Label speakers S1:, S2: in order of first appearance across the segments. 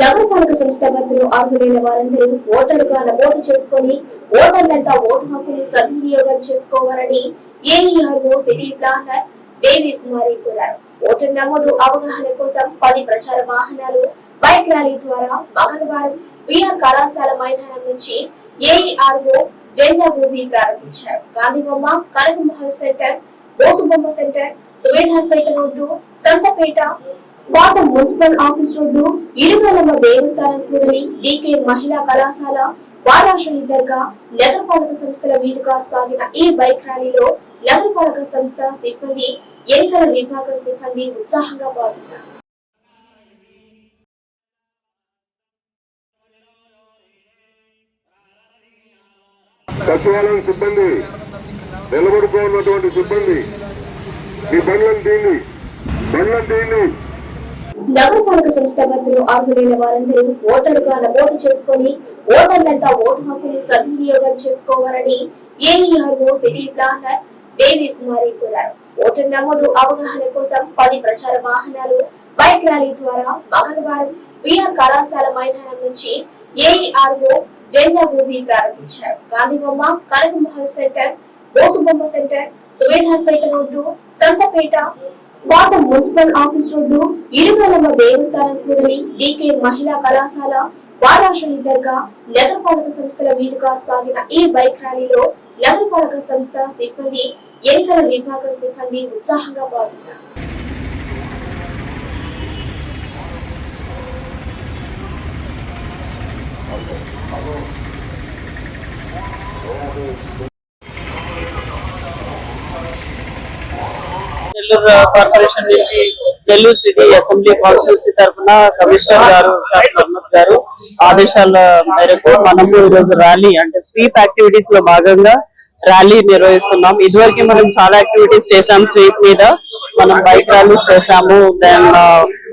S1: నగరపాలక సంస్థ పరిధిలో అర్హులైన వారందరూ ఓటరుగా నమోదు చేసుకుని ఓటర్లంతా ఓటు హక్కును సద్వినియోగం చేసుకోవాలని AERO city planner Devi Kumari కోరారు. ఓటర్ నమోదు అవగాహన కోసం పది ప్రచార వాహనాలు బైక్ ర్యాలీ ద్వారా మంగళవారం బిఆర్ కళాశాల మైదానం నుంచి ఏఈఆర్ఓ జెండా భూమి ప్రారంభించారు. Gandhibomma Kanakamahal centre Bosubomma centre Suvedarpeta road Santhapeta పాత మున్సిపల్ ఆఫీస్ రోడ్డు ఇరుగలమ్మ దేవస్థానం కూడలి డికే మహిళా కళాశాల వారా దర్గా నగరపాలక సంస్థల మీదుగా సాగిన ఈ బైక్ ర్యాలీలో నగరపాలక సంస్థ సిబ్బంది ఎన్నికల విభాగం సిబ్బంది ఉత్సాహంగా పాల్గొన్నారు.
S2: సచివాలయం సిబ్బంది నిలబడుకోన్నటువంటి సిబ్బంది ఈ బండ్లను తీయండి బండ్లను తీయండి.
S1: నగరపాలక సంస్థ పరిధిలో అర్హులైన వారందరూ ఓటరుగా నమోదు చేసుకుని ఓటర్లంతా ఓటు హక్కును సద్వినియోగం చేసుకోవాలని AERO city planner Devi Kumari కోరారు. ఓటర్ నమోదు అవగాహన కోసం పది ప్రచార వాహనాలు బైక్ ర్యాలీ ద్వారా మంగళవారం బిఆర్ కళాశాల మైదానం నుంచి ఏఈఆర్ఓ జెండా భూమి ప్రారంభించారు. Gandhibomma Kanakamahal centre Bosubomma centre Suvedarpeta road Santhapeta పాత మున్సిపల్ ఆఫీస్ రోడ్డు ఇరుగలమ్మ దేవస్థానం కూడలి డీకే మహిళా కళాశాల వారా దర్గా నగరపాలక సంస్థల మీదుగా సాగిన ఈ బైక్ ర్యాలీలో నగరపాలక సంస్థ సిబ్బంది ఎన్నికల విభాగం సిబ్బంది ఉత్సాహంగా పాల్గొన్నారు.
S3: నెల్లూరు కార్పొరేషన్ నుంచి నెల్లూరు సిటీ అసెంబ్లీ కాన్స్టిట్యూన్సీ తరఫున కమిషనర్ గారు డాక్టర్ గారు ఆదేశాల మేరకు మనము ఈరోజు ర్యాలీ అంటే స్వీప్ యాక్టివిటీస్లో భాగంగా ర్యాలీ నిర్వహిస్తున్నాం. ఇదివరకు మనం చాలా యాక్టివిటీస్ చేసాం స్వీప్ మీద. మనం బైక్ ర్యాలీస్ చేసాము దెన్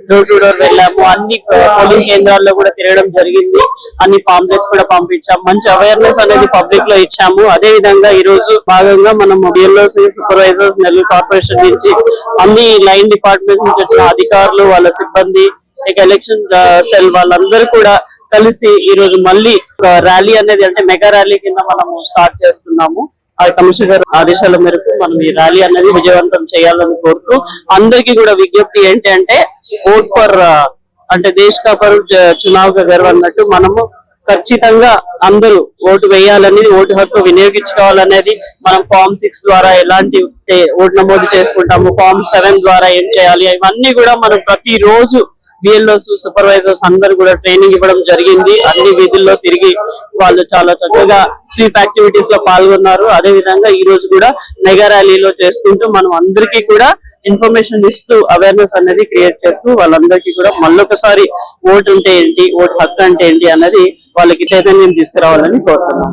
S3: డోర్ టు డోర్ వెళ్ళాము. అన్ని పోలింగ్ కేంద్రాల్లో కూడా తిరగడం జరిగింది. అన్ని పాంప్లెట్స్ కూడా పంపించాం. మంచి అవేర్నెస్ అనేది పబ్లిక్లో ఇచ్చాము. అదే విధంగా ఈ రోజు భాగంగా మనం బిఎల్ఓసి సూపర్వైజర్స్ నెల్లూరు కార్పొరేషన్ నుంచి అన్ని లైన్ డిపార్ట్మెంట్ నుంచి వచ్చిన అధికారులు వాళ్ళ సిబ్బంది ఇక ఎలక్షన్ సెల్ వాళ్ళందరూ కూడా కలిసి ఈ రోజు మళ్ళీ ర్యాలీ అనేది అంటే మెగా ర్యాలీ కింద మనము స్టార్ట్ చేస్తున్నాము. ఆ కమిషనర్ గారి ఆదేశాల మేరకు మనం ఈ ర్యాలీ అనేది విజయవంతం చేయాలని కోరుతూ అందరికీ కూడా విజ్ఞప్తి ఏంటి అంటే ఓట్ ఫర్ అంటే దేశ్ కాపరు చునావ్ కా గర్వ్ అన్నట్టు మనము ఖచ్చితంగా అందరూ ఓటు వేయాలనేది ఓటు హక్కు వినియోగించుకోవాలనేది మనం ఫామ్ సిక్స్ ద్వారా ఎలాంటి ఓటు నమోదు చేసుకుంటాము ఫామ్ సెవెన్ ద్వారా ఏం చేయాలి ఇవన్నీ కూడా మనం ప్రతి రోజు బిఎల్ఓస్ సూపర్వైజర్స్ అందరు కూడా ట్రైనింగ్ ఇవ్వడం జరిగింది. అన్ని వీధుల్లో తిరిగి వాళ్ళు చాలా చక్కగా స్వీప్ యాక్టివిటీస్లో పాల్గొన్నారు. అదే విధంగా ఈ రోజు కూడా మెగా ర్యాలీలో చేసుకుంటూ మనం అందరికీ కూడా ఇన్ఫర్మేషన్ ఇస్తూ అవేర్నెస్ అనేది క్రియేట్ చేస్తూ వాళ్ళందరికీ కూడా మళ్ళొకసారి ఓటు ఉంటే ఏంటి ఓటు హక్కు అంటే ఏంటి అన్నది వాళ్ళకి చైతన్యం తీసుకురావాలని కోరుతున్నాం.